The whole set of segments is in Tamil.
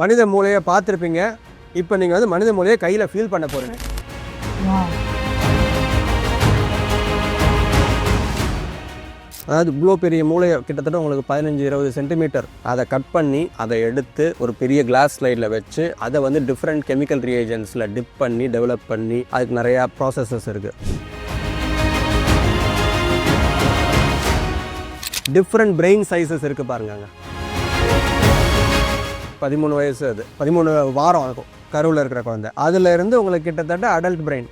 மனித மூளையை பார்த்துருப்பீங்க. இப்போ நீங்கள் வந்து மனித மூளையை கையில் ஃபீல் பண்ண போகிறீங்க அதாவது இவ்வளோ பெரிய மூளையை கிட்டத்தட்ட உங்களுக்கு பதினஞ்சு இருபது சென்டிமீட்டர் அதை கட் பண்ணி அதை எடுத்து ஒரு பெரிய கிளாஸ் ஸ்லைடில் வச்சு அதை வந்து டிஃப்ரெண்ட் கெமிக்கல் ரியேஜன்ஸில் டிப் பண்ணி டெவலப் பண்ணி அதுக்கு நிறையா ப்ராசஸஸ் இருக்குது டிஃப்ரெண்ட் பிரெயின் சைஸஸ் இருக்குது பாருங்க பதிமூணு வயசு அது. பதிமூணு வாரம் ஆகும். கருவில் இருக்கிற குழந்தை. அதுல இருந்து உங்களுக்கு கிட்டத்தட்ட அடல்ட் பிரெயின்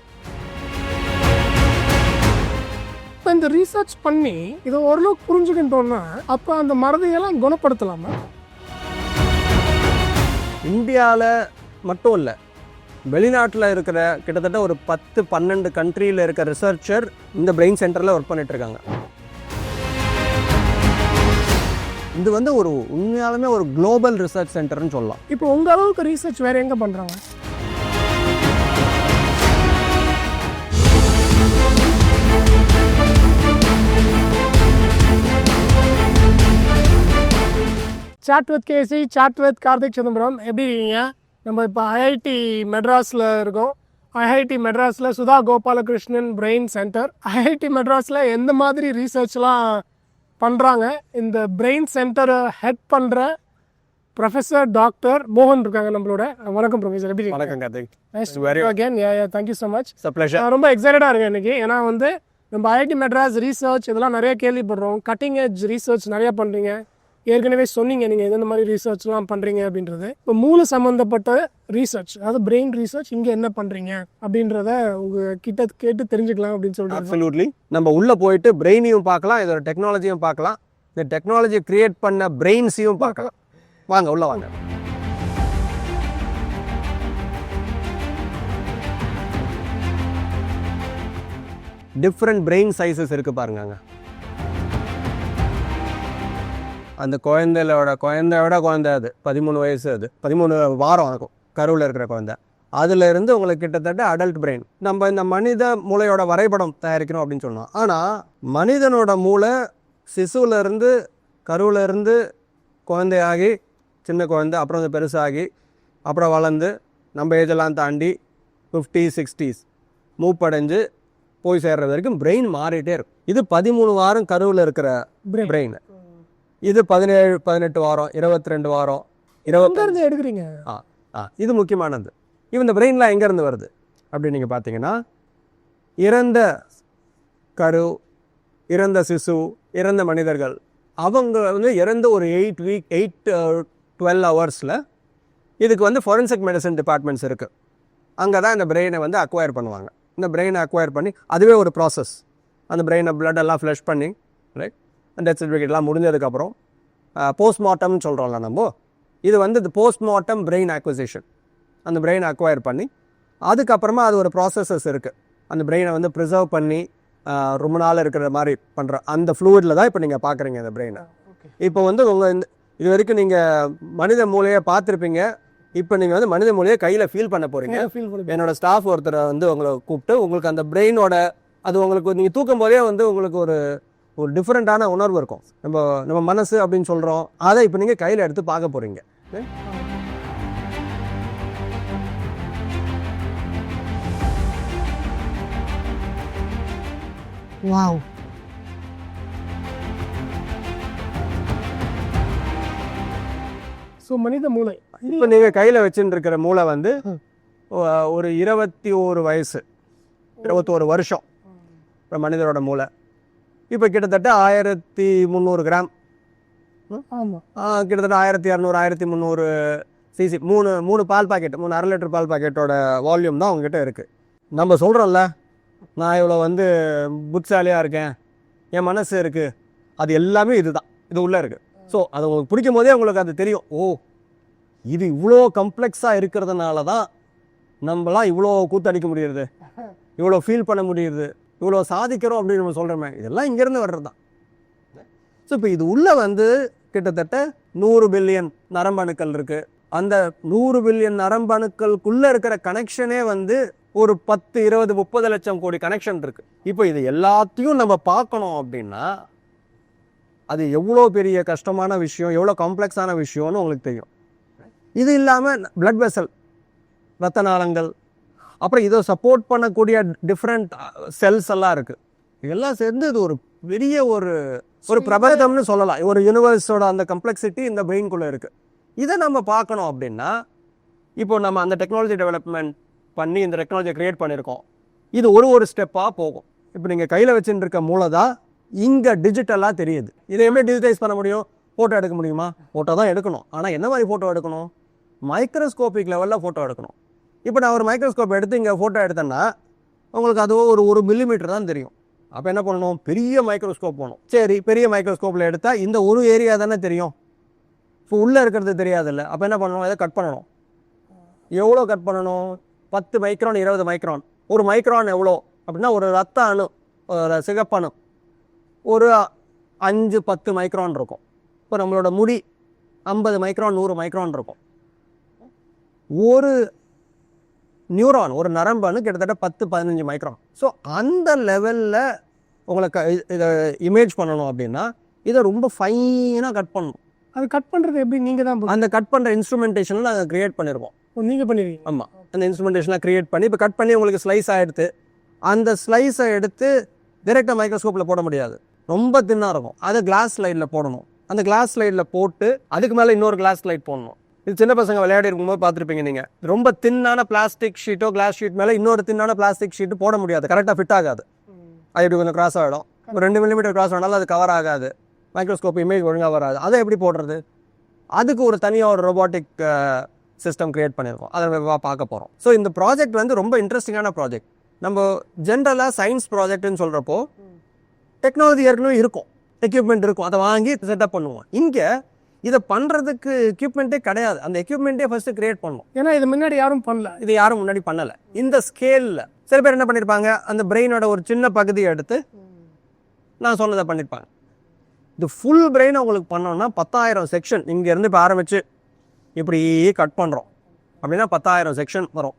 இப்போ இந்த ரீசர்ச் பண்ணி இதை ஓரளவுக்கு புரிஞ்சுக்கிட்டோம்னா அப்போ அந்த மறதியெல்லாம் குணப்படுத்தலாமா? இந்தியாவில் மட்டும் இல்லை. வெளிநாட்டில் இருக்கிற கிட்டத்தட்ட ஒரு பத்து பன்னெண்டு கண்ட்ரியில் இருக்க ரிசர்ச்சர் இந்த பிரெயின் சென்டரில் ஒர்க் பண்ணிட்டு இது வந்து ஒரு உண்மையாலுமே ஒரு குளோபல் ரிசர்ச் சென்டர்னு சொல்லலாம். இப்போ உங்கள் அளவுக்கு ரீசர்ச் வேறு எங்கே பண்ணுறாங்க chat with KC chat with Karthik Chidambaram எப்படி இருக்கீங்க? நம்ம இப்போ ஐஐடி மெட்ராஸில் இருக்கோம். ஐஐடி மெட்ராஸில் Sudha Gopalakrishnan brain center IIT மெட்ராஸில் எந்த மாதிரி ரீசர்ச்லாம் பண்ணுறாங்க இந்த பிரெயின் சென்டரை ஹெட் பண்ணுற ப்ரொஃபஸர் டாக்டர் மோகன் இருக்காங்க நம்மளோட. வணக்கம் ப்ரொஃபஸர் எப்படி வணக்கம் Karthik. Nice Very again thank you so much நான் ரொம்ப எக்ஸைட்டடாக இருக்கேன் இன்னைக்கு. ஏன்னா வந்து நம்ம ஐஐடி மெட்ராஸ் ரீசர்ச் இதெல்லாம் நிறைய கேள்விப்படுறோம். கட்டிங் எட்ஜ் ரீசர்ச் நிறைய பண்ணுறீங்க ஏற்கனவே சொன்னீங்க நீங்கள் எந்தெந்த மாதிரி ரீசர்ச்லாம் பண்ணுறீங்க அப்படின்றது. இப்போ மூளை சம்மந்தப்பட்ட ரீசர்ச் அதாவது பிரெயின் ரீசர்ச் இங்கே என்ன பண்ணுறீங்க அப்படின்றத உங்கள் கிட்ட கேட்டு தெரிஞ்சுக்கலாம் அப்படின்னு சொல்லிட்டு அப்சல்யூட்லி நம்ம உள்ளே போயிட்டு பிரெயினையும் பார்க்கலாம் இதோட டெக்னாலஜியும் பார்க்கலாம். இந்த டெக்னாலஜியை கிரியேட் பண்ண பிரெயின்ஸையும் பார்க்கலாம். வாங்க உள்ளே வாங்க. டிஃப்ரெண்ட் பிரெயின் சைஸஸ் இருக்குது பாருங்க அந்த குழந்தையோட குழந்தையோட குழந்தை அது. பதிமூணு வயசு அது. பதிமூணு வாரம் ஆகும் கருவில் இருக்கிற குழந்தை. அதுல இருந்து உங்களுக்கு கிட்டத்தட்ட அடல்ட் பிரெயின் நம்ம இந்த மனித மூளையோட வரைபடம் தயாரிக்கணும் அப்படின்னு சொன்னோம் ஆனால் மனிதனோட மூளை சிசுல இருந்து கருவில் இருந்து குழந்தையாகி சின்ன குழந்தை அப்புறம் அது பெருசாகி அப்புறம் வளர்ந்து நம்ம ஏஜெல்லாம் தாண்டி ஃபிஃப்டி சிக்ஸ்டீஸ் மூவ் அடைஞ்சு போய் சேர்ற வரைக்கும் பிரெயின் மாறிட்டே இருக்கும். இது பதிமூணு வாரம் கருவில் இருக்கிற. பிரெயின் இது பதினேழு பதினெட்டு வாரம் இருபத்தி ரெண்டு வாரம் இருபத்தி எடுக்கிறீங்க? ஆ ஆ இது முக்கியமானது. இப்போ இந்த பிரெயின்லாம் எங்கேருந்து வருது? அப்படின்னு நீங்கள் பார்த்தீங்கன்னா இறந்த கரு இறந்த சிசு இறந்த மனிதர்கள் அவங்க வந்து இறந்த ஒரு எயிட் வீக் எயிட் டுவெல் ஹவர்ஸில் இதுக்கு வந்து ஃபொரன்சிக் மெடிசன் டிபார்ட்மெண்ட்ஸ் இருக்குது அங்கே தான் இந்த பிரெயினை வந்து அக்வயர் பண்ணுவாங்க. இந்த பிரெயினை அக்வயர் பண்ணி அதுவே ஒரு ப்ராசஸ் அந்த பிரெயினை blood எல்லாம் ஃப்ளஷ் பண்ணி ரைட் டெத் சர்டிஃபிகேட்லாம் முடிஞ்சதுக்கப்புறம் போஸ்ட்மார்ட்டம்னு சொல்கிறோம்ல நம்ம. இது வந்து இந்த போஸ்ட்மார்ட்டம் பிரெயின் அக்விசிஷன் அந்த பிரெயினை அக்வயர் பண்ணி அதுக்கப்புறமா அது ஒரு ப்ராசஸஸ் இருக்குது அந்த பிரெயினை வந்து ப்ரிசர்வ் பண்ணி ரொம்ப நாள் இருக்கிற மாதிரி பண்ணுற அந்த ஃப்ளூயிடில் தான் இப்போ நீங்கள் பார்க்குறீங்க இந்த பிரெயினை இப்போ வந்து உங்கள் இந்த இது வரைக்கும் நீங்கள் மனித மூளையை பார்த்துருப்பீங்க. இப்போ நீங்கள் வந்து மனித மூளையை கையில் ஃபீல் பண்ண போகிறீங்க ஃபீல் பண்ணி என்னோட ஸ்டாஃப் ஒருத்தரை வந்து உங்களை கூப்பிட்டு உங்களுக்கு அந்த பிரெயினோட அது உங்களுக்கு நீங்கள் தூக்கும் போதே வந்து உங்களுக்கு ஒரு ஒரு டிஃப்ரெண்ட்டான உணர்வு இருக்கும். நம்ம நம்ம மனசு அப்படின்னு சொல்கிறோம் அதை இப்போ நீங்கள் கையில் எடுத்து பார்க்க போகிறீங்க வாவ். ஸோ மனித மூளை. இப்போ நீங்கள் கையில் வச்சுட்டு இருக்கிற மூளை வந்து ஒரு இருபத்தி ஒரு வயசு இருபத்தோரு வருஷம். இப்போ மனிதரோட மூளை. இப்போ கிட்டத்தட்ட ஆயிரத்தி முந்நூறு கிராம். ஆமாம் ஆ, கிட்டத்தட்ட ஆயிரத்தி இரநூறு ஆயிரத்தி முந்நூறு சிசி மூணு மூணு பால் பாக்கெட் மூணு அரை லிட்டர் பால் பாக்கெட்டோட வால்யூம் தான் உங்ககிட்ட இருக்குது நம்ம சொல்கிறோம்ல நான் இவ்வளோ வந்து புட்சாலியாக இருக்கேன் என் மனசு இருக்குது அது எல்லாமே இதுதான் இது உள்ளே இருக்குது ஸோ அது உங்களுக்கு பிடிக்கும் போதே உங்களுக்கு அது தெரியும். ஓ இது இவ்வளோ கம்ப்ளெக்ஸாக இருக்கிறதுனால தான் நம்மலாம் இவ்வளோ கூத்தடிக்க முடியுது இவ்வளோ ஃபீல் பண்ண முடியுது. இவ்வளோ சாதிக்கிறோம் அப்படின்னு நம்ம சொல்கிறோமே இதெல்லாம் இங்கேருந்து வர்றது தான் ஸோ இப்போ இது உள்ளே வந்து கிட்டத்தட்ட நூறு பில்லியன் நரம்பணுக்கள் இருக்குது அந்த நூறு பில்லியன் நரம்பணுக்களுக்குள்ளே இருக்கிற கனெக்ஷனே வந்து ஒரு பத்து இருபது முப்பது லட்சம் கோடி கனெக்ஷன் இருக்குது இப்போ இது எல்லாத்தையும் நம்ம பார்க்கணும் அப்படின்னா அது எவ்வளோ பெரிய கஷ்டமான விஷயம் எவ்வளோ காம்ப்ளெக்ஸான விஷயம்னு உங்களுக்கு தெரியும். இது இல்லாமல் பிளட் வெசல் ரத்த நாளங்கள் அப்புறம் இதை சப்போர்ட் பண்ணக்கூடிய டிஃப்ரெண்ட் செல்ஸ் எல்லாம் இருக்குது இதெல்லாம் சேர்ந்து இது ஒரு பெரிய ஒரு ஒரு பிரபஞ்சம்னு சொல்லலாம். ஒரு யூனிவர்ஸோட அந்த கம்ப்ளெக்சிட்டி இந்த பிரெயின்குள்ளே இருக்குது இதை நம்ம பார்க்கணும் அப்படின்னா இப்போ நம்ம அந்த டெக்னாலஜி டெவலப்மெண்ட் பண்ணி இந்த டெக்னாலஜியை க்ரியேட் பண்ணியிருக்கோம். இது ஒரு ஒரு ஸ்டெப்பாக போகும். இப்போ நீங்கள் கையில் வச்சுட்டு இருக்க மூளை தான் இங்கே டிஜிட்டலாக தெரியுது. இதை எப்படி டிஜிட்டைஸ் பண்ண முடியும்? ஃபோட்டோ எடுக்க முடியுமா? ஃபோட்டோ தான் எடுக்கணும். ஆனால் என்ன மாதிரி ஃபோட்டோ எடுக்கணும்? மைக்ரோஸ்கோபிக் லெவலில் ஃபோட்டோ எடுக்கணும். இப்போ நான் ஒரு மைக்ரோஸ்கோப் எடுத்து இங்கே ஃபோட்டோ எடுத்தேன்னா உங்களுக்கு அது ஒரு ஒரு மில்லிமீட்டர் தான் தெரியும். அப்போ என்ன பண்ணணும்? பெரிய மைக்ரோஸ்கோப் போகணும். சரி பெரிய மைக்ரோஸ்கோப்பில் எடுத்தால் இந்த ஒரு ஏரியா தானே தெரியும். இப்போ உள்ளே இருக்கிறது தெரியாதுல்ல. அப்போ என்ன பண்ணணும்? இதை கட் பண்ணணும். எவ்வளோ கட் பண்ணணும்? பத்து மைக்ரான் இருபது மைக்ரான் ஒரு மைக்ரான் எவ்வளோ? அப்படின்னா ஒரு ரத்த அணு ஒரு சிகப்பணு ஒரு அஞ்சு பத்து மைக்ரான் இருக்கும். இப்போ நம்மளோட முடி ஐம்பது மைக்ரான் நூறு மைக்ரான் இருக்கும். ஒரு நியூரான் ஒரு நரம்பணு கிட்டத்தட்ட பத்து பதினஞ்சு மைக்ரான் ஸோ அந்த லெவலில் உங்களுக்கு இதை இமேஜ் பண்ணணும் அப்படின்னா இதை ரொம்ப ஃபைனாக கட் பண்ணணும். அது கட் பண்ணுறது எப்படி? நீங்கள் தான் அந்த கட் பண்ணுற இன்ஸ்ட்ருமெண்டேஷனில் அதை க்ரியேட் பண்ணியிருக்கோம் நீங்கள் பண்ணிடுவீங்க ஆமாம் அந்த இன்ஸ்ட்ருமெண்டேஷனாக க்ரியேட் பண்ணி இப்போ கட் பண்ணி உங்களுக்கு ஸ்லைஸ் ஆகிடுது அந்த ஸ்லைஸை எடுத்து டைரெக்டாக மைக்ரோஸ்கோப்பில் போட முடியாது. ரொம்ப தின்னாக இருக்கும். அதை கிளாஸ் ஸ்லைடில் போடணும். அந்த கிளாஸ் ஸ்லைடில் போட்டு அதுக்கு மேலே இன்னொரு கிளாஸ் ஸ்லைட் போடணும். இது சின்ன பசங்க விளையாடி இருக்கும்போது பார்த்துருப்பீங்க நீங்கள் ரொம்ப தின்னான பிளாஸ்டிக் ஷீட்டோ கிளாஸ் ஷீட் மேலே இன்னொரு தின்னான பிளாஸ்டிக் ஷீட்டு போட முடியாது. கரெக்டாக ஃபிட் ஆகாது. அது இப்படி கொஞ்சம் கிராஸ் ஆகிடும் ஒரு ரெண்டு மில்லிமீட்டர் கிராஸ் ஆனாலும் அது கவர் ஆகாது. மைக்ரோஸ்கோப் இமேஜ் ஒழுங்காக வராது. அதை எப்படி போடுறது? அதுக்கு ஒரு தனியாக ஒரு robotic சிஸ்டம் கிரியேட் பண்ணியிருக்கோம். அதை நம்ம பார்க்க போகிறோம் ஸோ இந்த ப்ராஜெக்ட் வந்து ரொம்ப இன்ட்ரெஸ்டிங்கான ப்ராஜெக்ட் நம்ம ஜென்ரலாக சயின்ஸ் ப்ராஜெக்ட்னு சொல்கிறப்போ டெக்னாலஜி ஏற்கனவே இருக்கும். எக்யூப்மெண்ட் இருக்கும். அதை வாங்கி செட்டப் பண்ணுவோம். இங்கே இதை பண்ணுறதுக்கு எக்யூப்மெண்ட்டே கிடையாது. அந்த எக்யூப்மெண்ட்டே ஃபஸ்ட்டு கிரியேட் பண்ணணும். ஏன்னா இது முன்னாடி யாரும் பண்ணல. இது யாரும் முன்னாடி பண்ணலை. இந்த ஸ்கேலில் சில பேர் என்ன பண்ணியிருப்பாங்க அந்த பிரெயினோட ஒரு சின்ன பகுதியை எடுத்து நான் சொன்னதை பண்ணியிருப்பாங்க இது ஃபுல் பிரெயின் உங்களுக்கு பண்ணோம்னா பத்தாயிரம் செக்ஷன் இங்கேருந்து இப்போ ஆரம்பித்து இப்படி கட் பண்ணுறோம் அப்படின்னா பத்தாயிரம் செக்ஷன் வரும்.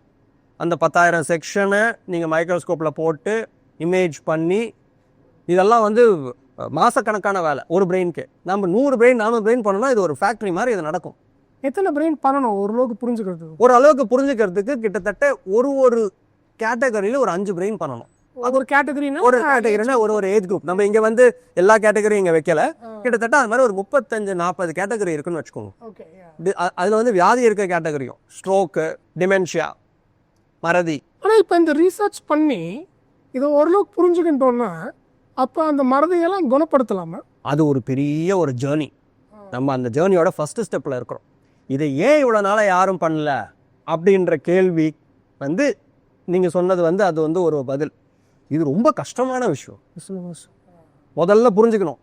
அந்த பத்தாயிரம் செக்ஷனை நீங்கள் மைக்ரோஸ்கோப்பில் போட்டு இமேஜ் பண்ணி இதெல்லாம் வந்து மாதக்கணக்கான வேலை ஒரு பிரெயினுக்கு நம்ம நூறு பிரெயின் நானூறு பிரெயின் பண்ணோம்னா இது ஒரு ஃபேக்ட்ரி மாதிரி இது நடக்கும். எத்தனை பிரெயின் பண்ணணும்? ஓரளவுக்கு புரிஞ்சுக்கிறதுக்கு. ஓரளவுக்கு புரிஞ்சுக்கிறதுக்கு கிட்டத்தட்ட ஒரு ஒரு கேட்டகரியில் ஒரு அஞ்சு பிரெயின் பண்ணணும். அது ஒரு கேட்டகரினா ஒரு கேட்டகரினா ஒரு ஒரு ஏஜ் குரூப் நம்ம இங்க வந்து எல்லா கேட்டகரியும் இங்க வைக்கல. கிட்டத்தட்ட அது மாதிரி ஒரு முப்பத்தஞ்சு நாற்பது கேட்டகரி இருக்குன்னு வச்சுக்கோங்க. அதுல வந்து வியாதி இருக்க கேட்டகரியும் ஸ்ட்ரோக்கு டிமென்ஷியா மறதி. ஆனால் இப்போ இந்த ரீசர்ச் பண்ணி இதை ஓரளவுக்கு புரிஞ்சுக்கிட்டோம்னா அப்போ அந்த மறதியெல்லாம் குணப்படுத்தலாமா? அது ஒரு பெரிய ஒரு ஜேர்னி நம்ம அந்த ஜேர்னியோட ஃபர்ஸ்ட் ஸ்டெப்ல இருக்கிறோம். இதை ஏன் இவ்வளோ நாளாக யாரும் பண்ணல? அப்படின்ற கேள்வி வந்து நீங்க சொன்னது வந்து அது வந்து ஒரு பதில். இது ரொம்ப கஷ்டமான விஷயம். முதல்ல புரிஞ்சுக்கணும்.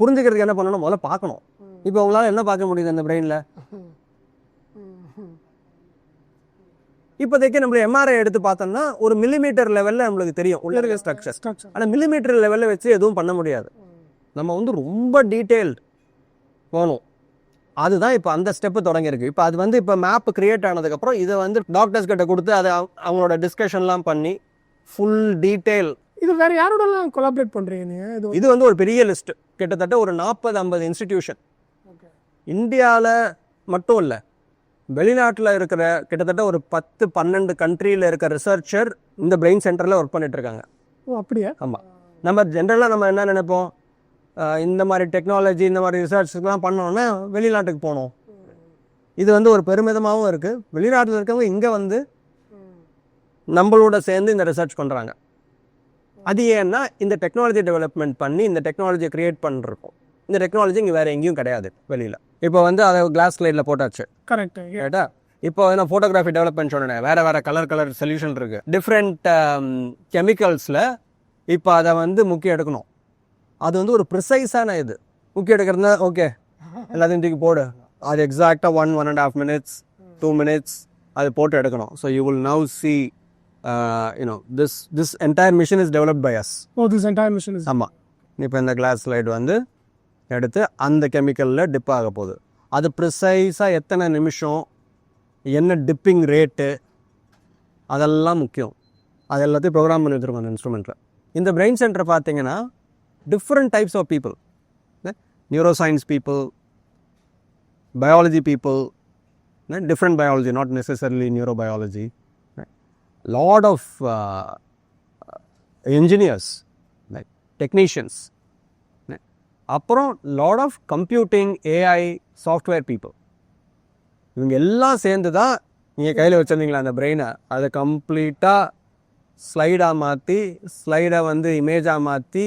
புரிஞ்சுக்கிறதுக்கு என்ன பண்ணணும்? முதல்ல பார்க்கணும். இப்போ உங்களால் என்ன பார்க்க முடியுது அந்த பிரெயினில் இப்போதைக்கு நம்ம எம்ஆர்ஐ எடுத்து பார்த்தோம்னா ஒரு மில்லிமீட்டர் லெவலில் நம்மளுக்கு தெரியும் உள்ள இருக்க ஸ்ட்ரக்சர் ஆனால் மில்லிமீட்டர் லெவலில் வச்சு எதுவும் பண்ண முடியாது. நம்ம வந்து ரொம்ப டீட்டெயில்டு போகணும். அதுதான் இப்போ அந்த ஸ்டெப்பு தொடங்கியிருக்கு. இப்போ அது வந்து இப்போ மேப் கிரியேட் ஆனதுக்கப்புறம் இதை வந்து டாக்டர்ஸ் கிட்ட கொடுத்து அதை அவங்க- அவங்களோட டிஸ்கஷன்லாம் பண்ணி ஃபுல் டீட்டெயில் இது வேற யாரோடலாம் கொலாபரேட் பண்றீங்க நீங்க? இது இது வந்து ஒரு பெரிய லிஸ்ட் கிட்டத்தட்ட ஒரு நாற்பது ஐம்பது இன்ஸ்டிடியூஷன். இந்தியாவில் மட்டும் இல்லை. வெளிநாட்டில் இருக்கிற கிட்டத்தட்ட ஒரு பத்து பன்னெண்டு கண்ட்ரியில் இருக்க ரிசர்ச்சர் இந்த பிரெயின் சென்டரில் ஒர்க் பண்ணிட்டு இருக்காங்க ஓ அப்படியா? ஆமாம் நம்ம ஜென்ரலாக நம்ம என்ன நினைப்போம்? இந்த மாதிரி டெக்னாலஜி இந்த மாதிரி ரிசர்ச்லாம் பண்ணோன்னா வெளிநாட்டுக்கு போகணும் இது வந்து ஒரு பெருமிதமாகவும் இருக்குது வெளிநாட்டில் இருக்கவங்க இங்கே வந்து நம்மளோட சேர்ந்து இந்த ரிசர்ச் பண்ணுறாங்க அது ஏன்னா இந்த டெக்னாலஜி டெவலப்மெண்ட் பண்ணி இந்த டெக்னாலஜியை க்ரியேட் பண்ணிருக்கோம். இந்த டெக்னாலஜி இங்கே வேறு எங்கேயும் கிடையாது வெளியில். இப்போ வந்து அதை கிளாஸ் ஸ்லைடில் போட்டாச்சு. கரெக்ட் கேட்டா இப்போ நான் ஃபோட்டோகிராஃபி டெவலப்மெண்ட் சொன்னேன் வேறு வேறு கலர் கலர் சொல்யூஷன் இருக்குது டிஃப்ரெண்ட் கெமிக்கல்ஸில் இப்போ அதை வந்து முக்கியம் எடுக்கணும். அது வந்து ஒரு ப்ரிசைஸான இது. முக்கியம் எடுக்கிறதுனா ஓகே எல்லாத்தையும் தூக்கி போடு. அது எக்ஸாக்டாக one one and half minutes two minutes அது போட்டு எடுக்கணும். So you will now see you know this this entire machine is developed by us oh this entire machine is ஆமாம் இப்போ இந்த கிளாஸ் ஸ்லைட் வந்து எடுத்து அந்த கெமிக்கலில் டிப் ஆக போகுது. அது ப்ரிசைஸாக எத்தனை நிமிஷம் என்ன டிப்பிங் ரேட்டு அதெல்லாம் முக்கியம். அது எல்லாத்தையும் ப்ரோக்ராம் பண்ணி வச்சுருக்கோம் அந்த இன்ஸ்ட்ருமெண்ட்டில் இந்த பிரெயின் சென்டர் பார்த்தீங்கன்னா different types of people neuroscience people biology people different biology not necessarily neurobiology lot of engineers like technicians அப்புறம் lot of computing AI software people இவங்க எல்லாம் சேர்ந்து தான் நீங்கள் கையில் வச்சுருந்தீங்களா அந்த பிரெயினை அதை கம்ப்ளீட்டாக ஸ்லைடாக மாற்றி ஸ்லைடை வந்து இமேஜாக மாற்றி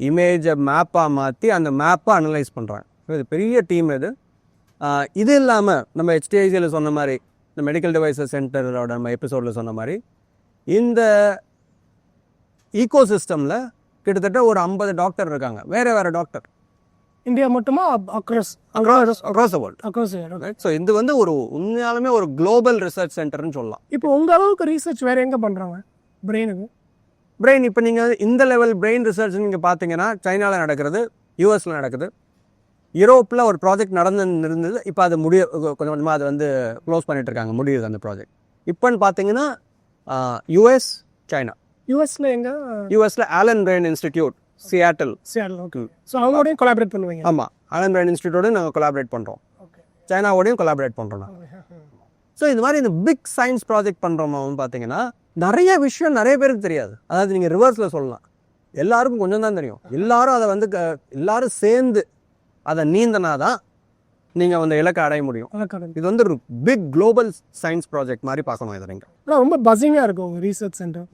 இமேஜை மேப்பாக மாற்றி அந்த மேப்பை அனலைஸ் பண்ணுறாங்க இது பெரிய டீம் இது. இது இல்லாமல் நம்ம ஹெச்டிஐசியில் சொன்ன மாதிரி இந்த மெடிக்கல் டிவைசஸ் சென்டரோட நம்ம எபிசோடில் சொன்ன மாதிரி இந்த ஈகோசிஸ்டமில் கிட்டத்தட்ட ஒரு ஐம்பது டாக்டர் இருக்காங்க. வேறு வேறு டாக்டர் இந்தியா மட்டுமா? Across across across the world across right so இது வந்து ஒரு உண்மையாலுமே ஒரு குளோபல் ரிசர்ச் சென்டர்னு சொல்லலாம். இப்போ உங்க அளவுக்கு ரீசர்ச் வேற எங்க பண்றாங்க? பிரெயினுக்கு பிரெயின் இப்போ நீங்கள் இந்த லெவல் பிரெயின் ரிசர்ச் நீங்கள் பார்த்தீங்கன்னா சைனாவில் நடக்கிறது யூஎஸில் நடக்குது. யூரோப்பில் ஒரு ப்ராஜெக்ட் நடந்து இருந்தது இப்போ அது முடிய கொஞ்சம் கொஞ்சமாக அது வந்து க்ளோஸ் பண்ணிட்டு இருக்காங்க முடியுது அந்த ப்ராஜெக்ட் இப்போன்னு பார்த்தீங்கன்னா யூஎஸ் சைனா யூஎஸ்ல எங்க? யூஎஸில் Allen brain institute Seattle Seattle okay so அவங்களோடயும் collaborate பண்ணுவீங்க? ஆமாம் ஆலன் பிரெயின் இன்ஸ்டிடியூட்டோட நாங்கள் கொலாபரேட் பண்ணுறோம் சைனாவோடையும் கொலாபரேட் பண்ணுறோம் ஸோ இது மாதிரி இந்த பிக் சயின்ஸ் ப்ராஜெக்ட் பண்ணுறவங்க பார்த்தீங்கன்னா நிறைய விஷயம் நிறைய பேருக்கு தெரியாது. அதாவது நீங்கள் ரிவர்ஸில் சொல்லலாம். எல்லாருக்கும் கொஞ்சம் தான் தெரியும். எல்லாரும் அதை வந்து எல்லாரும் சேர்ந்து அதை நீந்தனா தான் நீங்கள் அந்த இலக்கை அடைய முடியும். இது வந்து ஒரு பிக் குளோபல் சயின்ஸ் ப்ராஜெக்ட் மாதிரி பார்க்கணும் இதை நீங்கள் ரொம்ப பஸ்ஸிங்காக இருக்கும் ரீசர்ச் சென்டர்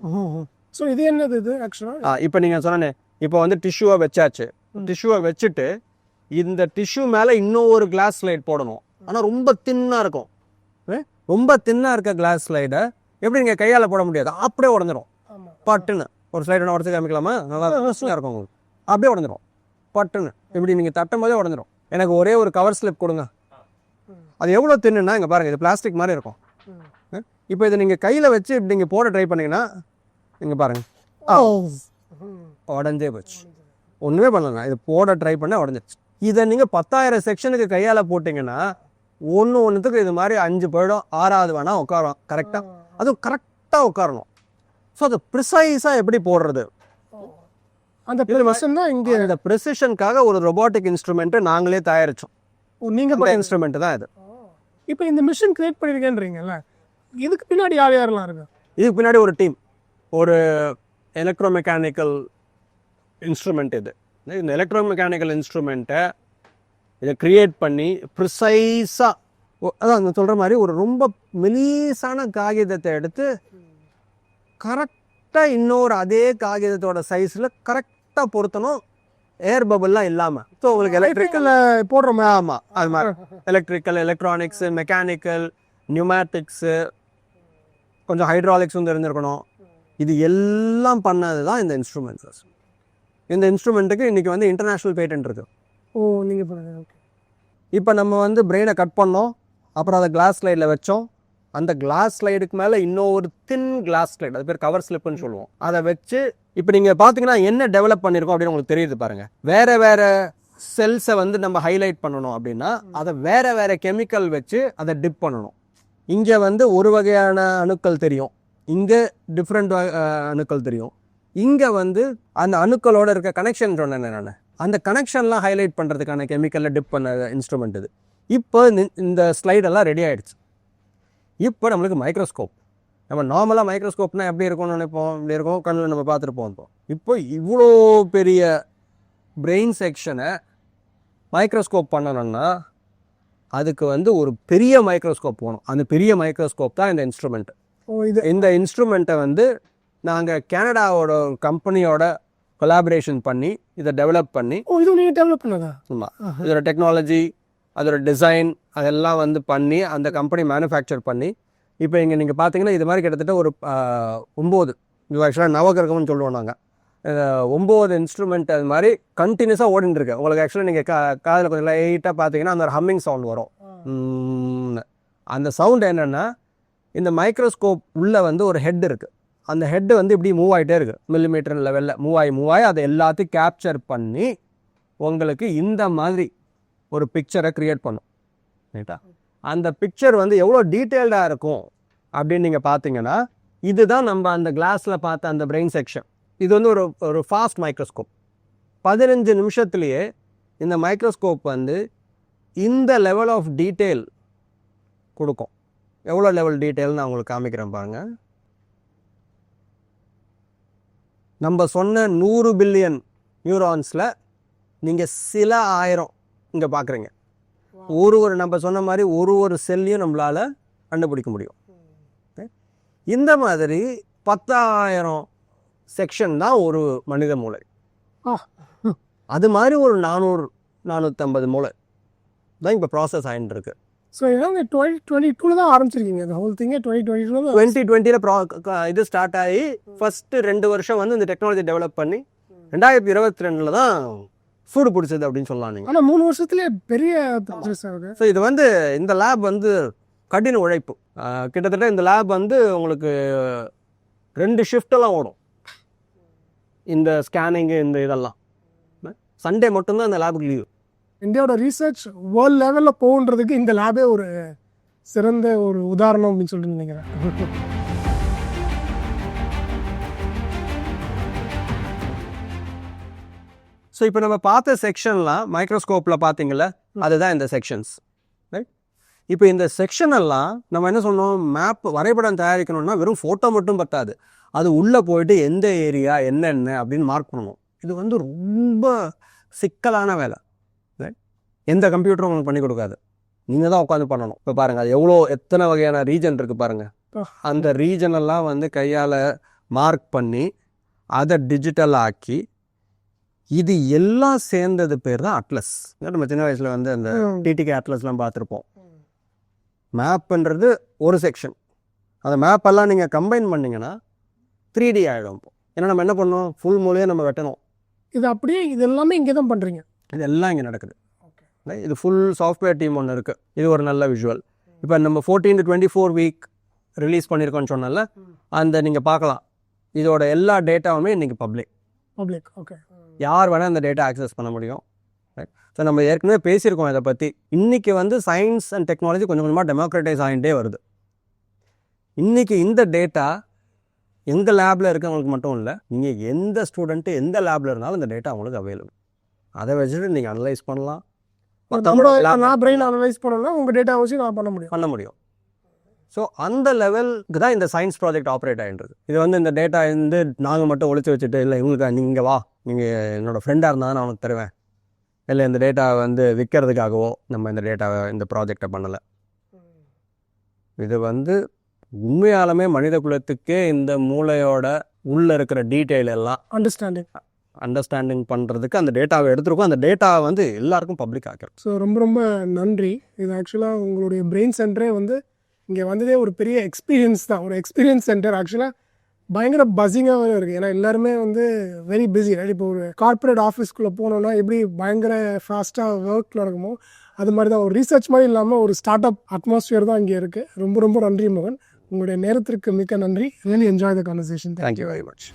ஸோ இது என்னது இது ஆக்சுவலாக இப்போ நீங்கள் சொன்னே இப்போ வந்து டிஷ்யூவை வச்சாச்சு. டிஷ்யூவை வச்சுட்டு இந்த டிஷ்யூ மேலே இன்னும் ஒரு கிளாஸ் ஸ்லைட் போடணும். ஆனால் ரொம்ப தின்னாக இருக்கும்? ரொம்ப தின்னாக இருக்க கிளாஸ் ஸ்லைடை எப்படி நீங்கள் கையால் போட முடியாது? அப்படியே உடஞ்சிரும். பட்டுன்னு. ஒரு ஸ்லைடை உடச்சு காமிக்கலாமா? நல்லா இருக்கும் உங்களுக்கு. அப்படியே உடஞ்சிரும். பட்டுன்னு. இப்படி நீங்கள் தட்டும் போதே உடஞ்சிரும். எனக்கு ஒரே ஒரு கவர் ஸ்லிப் கொடுங்க. அது எவ்வளோ தின்னுன்னா இங்கே பாருங்கள் இது பிளாஸ்டிக் மாதிரி இருக்கும். இப்போ இதை நீங்கள் கையில் வச்சு இப்படி நீங்கள் போட ட்ரை பண்ணீங்கன்னா இங்கே பாருங்கள் உடஞ்சே போச்சு. ஒன்றுமே பண்ணலங்க இது போட ட்ரை பண்ண உடஞ்சிருச்சு. இதை நீங்கள் பத்தாயிரம் செக்ஷனுக்கு கையால் போட்டிங்கன்னா ஒன்று ஒன்றுத்துக்கு இது மாதிரி அஞ்சு போயிடும். ஆறாவது வேணால் உட்காரும். கரெக்டாக அதுவும் கரெக்டாக உட்காரணும். ஸோ அது ப்ரிசைஸாக எப்படி போடுறது? அந்த தான் இங்கே இந்த ப்ரெசிஷனுக்காக ஒரு ரொபாட்டிக் இன்ஸ்ட்ருமெண்ட்டை நாங்களே தயாரித்தோம் நீங்கள் இன்ஸ்ட்ருமெண்ட் தான் இது. இப்போ இந்த மிஷின் கிரியேட் பண்ணியிருக்கேன்றீங்கல்ல இதுக்கு பின்னாடி யார் யாரெல்லாம் இருக்கு இதுக்கு பின்னாடி ஒரு டீம் ஒரு எலக்ட்ரோமெக்கானிக்கல் இன்ஸ்ட்ருமெண்ட் இது. இந்த எலக்ட்ரோமெக்கானிக்கல் இன்ஸ்ட்ருமெண்ட்டை இதை கிரியேட் பண்ணி ப்ரிசைஸாக அதான் நான் சொல்கிற மாதிரி ஒரு ரொம்ப மெலீஸான காகிதத்தை எடுத்து கரெக்டாக இன்னொரு அதே காகிதத்தோட சைஸில் கரெக்டாக பொருத்தணும். ஏர் பபிள்லாம் இல்லாமல் ஸோ உங்களுக்கு எலக்ட்ரிக்கல் போடுறோமே ஆமாம் அது மாதிரி. எலக்ட்ரிக்கல் எலக்ட்ரானிக்ஸு மெக்கானிக்கல் நியூமேட்டிக்ஸு கொஞ்சம் ஹைட்ராலிக்ஸும் தெரிஞ்சிருக்கணும். இது எல்லாம் பண்ணது தான் இந்த இன்ஸ்ட்ருமெண்ட்ஸ் இந்த இன்ஸ்ட்ருமெண்ட்டுக்கு இன்றைக்கி வந்து இன்டர்நேஷ்னல் பேட்டன்ட் இருக்குது ஓ நீங்கள் ஓகே இப்போ நம்ம வந்து பிரெயினை கட் பண்ணோம். அப்புறம் அதை கிளாஸ் ஸ்லைடில் வச்சோம். அந்த கிளாஸ் ஸ்லைடுக்கு மேலே இன்னொரு தின் கிளாஸ் ஸ்லைடு அது பேர் கவர் ஸ்லிப்புன்னு சொல்லுவோம். அதை வச்சு இப்போ நீங்கள் பார்த்தீங்கன்னா என்ன டெவலப் பண்ணியிருக்கோம் அப்படின்னு உங்களுக்கு தெரியுது பாருங்க. வேற வேற செல்ஸை வந்து நம்ம ஹைலைட் பண்ணணும் அப்படின்னா அதை வேற வேற கெமிக்கல் வச்சு அதை டிப் பண்ணணும். இங்கே வந்து ஒரு வகையான அணுக்கள் தெரியும். இங்கே டிஃப்ரெண்ட் அணுக்கள் தெரியும். இங்கே வந்து அந்த அணுக்களோடு இருக்க கனெக்ஷன் சொன்னேன் நான் அந்த கனெக்ஷன்லாம் ஹைலைட் பண்ணுறதுக்கான கெமிக்கலில் டிப் பண்ண இன்ஸ்ட்ருமெண்ட் இது. இப்போ இந்த- இந்த ஸ்லைடெல்லாம் ரெடி ஆகிடுச்சு இப்போ நம்மளுக்கு மைக்ரோஸ்கோப் நம்ம நார்மலாக மைக்ரோஸ்கோப்னா எப்படி இருக்கும்னு நினைப்போம்? இப்படி இருக்கும். கண்ணில் நம்ம பார்த்துருப்போம் இப்போ. இப்போ இவ்வளோ பெரிய பிரெயின் செக்ஷனை மைக்ரோஸ்கோப் பண்ணணும்னா அதுக்கு வந்து ஒரு பெரிய மைக்ரோஸ்கோப் போகணும். அந்த பெரிய மைக்ரோஸ்கோப் தான் இந்த இன்ஸ்ட்ருமெண்ட் இது இந்த இன்ஸ்ட்ருமெண்ட்டை வந்து நாங்கள் கனடாவோட கம்பெனியோட கொலாபரேஷன் பண்ணி இதை டெவலப் பண்ணி ஓ இது நீங்கள் டெவலப் பண்ணதா? ஆமாம் இதோட டெக்னாலஜி அதோட டிசைன் அதெல்லாம் வந்து பண்ணி அந்த கம்பெனி மேனுஃபேக்சர் பண்ணி இப்போ இங்கே நீங்கள் பார்த்தீங்கன்னா இது மாதிரி கிட்டத்தட்ட ஒரு ஒம்பது இது ஆக்சுவலாக நவகிரகம்னு சொல்லுவோம் நாங்கள் ஒம்பது இன்ஸ்ட்ருமெண்ட் அது மாதிரி கண்டினியூஸாக ஓடிட்டு இருக்கு உங்களுக்கு ஆக்சுவலாக நீங்கள் கா காதில் கொஞ்சம் லைட்டாக பார்த்தீங்கன்னா அந்த ஹம்மிங் சவுண்ட் வரும். அந்த சவுண்ட் என்னென்னா இந்த மைக்ரோஸ்கோப் உள்ளே வந்து ஒரு ஹெட் இருக்குது அந்த ஹெட்டு வந்து இப்படி மூவ் ஆகிட்டே இருக்குது மில்லிமீட்டர் லெவலில் மூவ் ஆகி மூவ் ஆகி அதை எல்லாத்தையும் கேப்சர் பண்ணி உங்களுக்கு இந்த மாதிரி ஒரு பிக்சரை க்ரியேட் பண்ணும். ரைட்டா அந்த பிக்சர் வந்து எவ்வளோ டீட்டெயில்டாக இருக்கும் அப்படின்னு நீங்கள் பார்த்தீங்கன்னா இதுதான் நம்ம அந்த கிளாஸில் பார்த்த அந்த பிரெயின் செக்ஷன் இது வந்து ஒரு ஒரு ஃபாஸ்ட் மைக்ரோஸ்கோப் பதினஞ்சு நிமிஷத்துலேயே இந்த மைக்ரோஸ்கோப் வந்து இந்த லெவல் ஆஃப் டீட்டெயில் கொடுக்கும். எவ்வளோ லெவல் டீட்டெயில் நான் உங்களுக்கு காமிக்கிறேன் பாருங்க. நம்ம சொன்ன நூறு பில்லியன் நியூரான்ஸில் நீங்கள் சில ஆயிரம் இங்கே பார்க்குறீங்க ஒரு ஒரு நம்ம சொன்ன மாதிரி ஒரு ஒரு செல்லையும் நம்மளால் கண்டுபிடிக்க முடியும். Okay? இந்த மாதிரி பத்தாயிரம் செக்ஷன் தான் ஒரு மனித மூளை. அது மாதிரி ஒரு நானூறு நானூற்றம்பது மூளை தான் இப்போ ப்ராசஸ் ஆகிட்டு இருக்கு ஸோ ஏன்னா டுவெண்ட்டி டுவெண்ட்டி டூவில் தான் ஆரம்பிச்சிருக்கீங்க. இந்த ஹோல் திங்கே டுவெண்ட்டி டுவெண்ட்டி டூவில் டுவெண்ட்டி டுவெண்ட்டியில் ப்ரா இது ஸ்டார்ட் ஆகி ஃபஸ்ட்டு ரெண்டு வருஷம் வந்து இந்த டெக்னாலஜி டெவலப் பண்ணி ரெண்டாயிரத்தி இருபத்தி ரெண்டில் தான் சூடு பிடிச்சது அப்படின்னு சொல்லலாம் நீங்கள் ஆனால் மூணு வருஷத்துலேயே பெரிய ஸோ இது வந்து இந்த லேப் வந்து கடின உழைப்பு. கிட்டத்தட்ட இந்த லேப் வந்து உங்களுக்கு ரெண்டு ஷிஃப்டெல்லாம் ஓடும். இந்த ஸ்கேனிங்கு இந்த இதெல்லாம். சண்டே மட்டும்தான் இந்த லேபுக்கு லீவ் இந்தியாவோட ரீசர்ச் வேர்ல்ட் லெவலில் போகுன்றதுக்கு இந்த லேபே ஒரு சிறந்த ஒரு உதாரணம் அப்படின்னு சொல்லிட்டு நினைக்கிறேன். ஸோ இப்போ நம்ம பார்த்த செக்ஷன்லாம் மைக்ரோஸ்கோப்பில் பார்த்தீங்கல்ல அதுதான் இந்த செக்ஷன்ஸ் ரைட் இப்போ இந்த செக்ஷன் எல்லாம் நம்ம என்ன சொன்னோம் மேப் வரைபடம் தயாரிக்கணும்னா வெறும் ஃபோட்டோ மட்டும் பத்தாது. அது உள்ளே போயிட்டு எந்த ஏரியா என்னென்ன அப்படின்னு மார்க் பண்ணணும். இது வந்து ரொம்ப சிக்கலான வேலை. எந்த கம்ப்யூட்டரும் உங்களுக்கு பண்ணி கொடுக்காது. நீங்கள் தான் உட்காந்து பண்ணணும். இப்போ பாருங்கள் அது எவ்வளோ எத்தனை வகையான ரீஜன் இருக்குது பாருங்கள். அந்த எல்லாம் வந்து கையால் மார்க் பண்ணி அதை டிஜிட்டல் ஆக்கி இது எல்லாம் சேர்ந்தது பேர் தான் அட்லஸ் நம்ம சின்ன வயசில் வந்து அந்த. டிடிகே அட்லஸ்லாம் பார்த்துருப்போம். மேப்புன்றது ஒரு செக்ஷன் அந்த மேப் எல்லாம் நீங்கள் கம்பைன் பண்ணீங்கன்னா த்ரீ டி ஆகிடும் ஏன்னா நம்ம என்ன பண்ணோம் ஃபுல் மூலையே நம்ம வெட்டணும். இது அப்படியே இது எல்லாமே இங்கே தான் பண்ணுறீங்க இது எல்லாம் இங்கே நடக்குது? இது ஃபுல் சாஃப்ட்வேர் டீம் ஒன்று இருக்குது இது ஒரு நல்ல விஷுவல் இப்போ நம்ம fourteen to twenty four week release பண்ணியிருக்கோம்னு சொன்னல. அந்த நீங்கள் பார்க்கலாம். இதோட எல்லா டேட்டாவுமே இன்றைக்கி பப்ளிக் பப்ளிக் ஓகே யார் வேணால் அந்த டேட்டா ஆக்சஸ் பண்ண முடியும். ஸோ நம்ம ஏற்கனவே பேசியிருக்கோம் இதை பற்றி இன்றைக்கி வந்து சயின்ஸ் அண்ட் டெக்னாலஜி கொஞ்சம் கொஞ்சமாக டெமோக்ரட்டைஸ் ஆகிட்டே வருது. இன்றைக்கி இந்த டேட்டா எங்கள் லேபில் இருக்கவங்களுக்கு மட்டும் இல்லை நீங்கள் எந்த ஸ்டூடெண்ட்டு எந்த லேபில் இருந்தாலும் இந்த டேட்டா உங்களுக்கு அவைலபிள் அதை வச்சுட்டு நீங்கள் அனலைஸ் பண்ணலாம். நான் பிரெயின் அனலைஸ் பண்ணல உங்கள் டேட்டா வச்சு நான் பண்ண முடியும். பண்ண முடியும். ஸோ அந்த லெவலுக்கு தான் இந்த சயின்ஸ் ப்ராஜெக்ட் ஆப்ரேட் ஆகின்றது இது வந்து இந்த டேட்டா வந்து நாங்கள் மட்டும் ஒழிச்சு வச்சுட்டு இல்லை இவங்களுக்கு நீங்கள் வா. நீங்கள் என்னோடய ஃப்ரெண்டாக இருந்தால் நான் உனக்கு தருவேன். இல்லை இந்த டேட்டா வந்து விற்கிறதுக்காகவோ நம்ம இந்த டேட்டாவை இந்த ப்ராஜெக்டை பண்ணலை. இது வந்து உண்மையாலுமே மனித குலத்துக்கே இந்த மூளையோட உள்ளே இருக்கிற டீட்டெயில் எல்லாம் அண்டர்ஸ்டாண்டிங் அண்டர்ஸ்டாண்டிங் பண்ணுறதுக்கு அந்த டேட்டாவை எடுத்துருக்கோம். அந்த டேட்டாவை வந்து எல்லாருக்கும் பப்ளிக் ஆக்கிறோம். ஸோ ரொம்ப ரொம்ப நன்றி. இது ஆக்சுவலாக உங்களுடைய பிரெயின் சென்டரே வந்து இங்கே வந்ததே ஒரு பெரிய எக்ஸ்பீரியன்ஸ் தான். ஒரு எக்ஸ்பீரியன்ஸ் சென்டர் ஆக்சுவலாக பயங்கர பஸ்ஸிங்காகவே இருக்குது ஏன்னா எல்லாருமே வந்து வெரி பிஸி ரைட் இப்போ ஒரு கார்ப்பரேட் ஆஃபீஸ்க்குள்ளே போனோம்னா எப்படி பயங்கர ஃபாஸ்ட்டாக ஒர்க் நடக்குமோ அது மாதிரி தான். ஒரு ரீசர்ச் மாதிரி இல்லாமல் ஒரு ஸ்டார்ட் அப் அட்மாஸ்பியர் தான் இங்கே இருக்குது ரொம்ப ரொம்ப நன்றி மகன். உங்களுடைய நேரத்திற்கு மிக்க நன்றி. Really enjoy the conversation thank you very much.